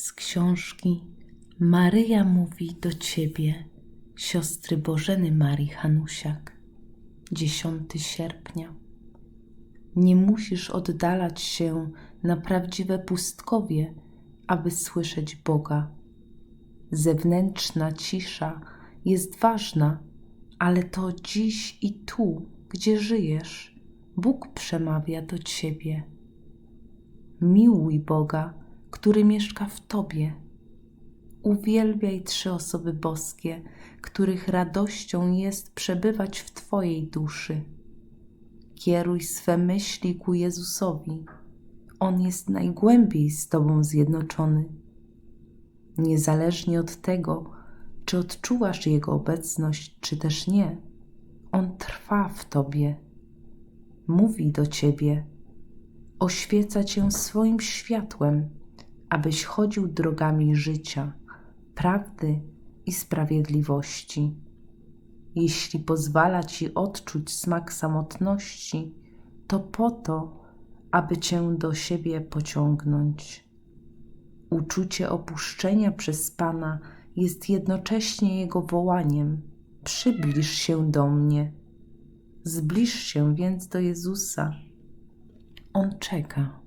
z książki Maryja mówi do Ciebie, siostry Bożeny Marii Hanusiak, 10 sierpnia. Nie musisz oddalać się na prawdziwe pustkowie, aby słyszeć Boga. Zewnętrzna cisza jest ważna, ale to dziś i tu, gdzie żyjesz, Bóg przemawia do Ciebie. Miłuj Boga, który mieszka w Tobie. Uwielbiaj trzy osoby boskie, których radością jest przebywać w Twojej duszy. Kieruj swe myśli ku Jezusowi. On jest najgłębiej z Tobą zjednoczony. Niezależnie od tego, czy odczuwasz Jego obecność, czy też nie, On trwa w Tobie. Mówi do Ciebie, oświeca Cię swoim światłem, abyś chodził drogami życia, prawdy i sprawiedliwości. Jeśli pozwala Ci odczuć smak samotności, to po to, aby Cię do siebie pociągnąć. Uczucie opuszczenia przez Pana jest jednocześnie Jego wołaniem: Przybliż się do mnie. Zbliż się więc do Jezusa. On czeka.